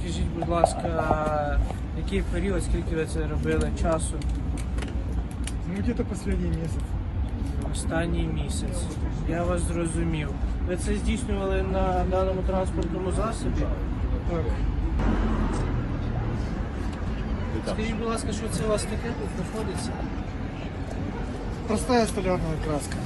Скажіть, будь ласка, який період, скільки ви це робили часу? Ну, где-то последний месяц. Останній місяць. Я вас зрозумів. Ви це здійснювали на даному транспортному засобі? Так. Скажіть, будь ласка, що це у вас таке тут знаходиться? Простая столярная краска.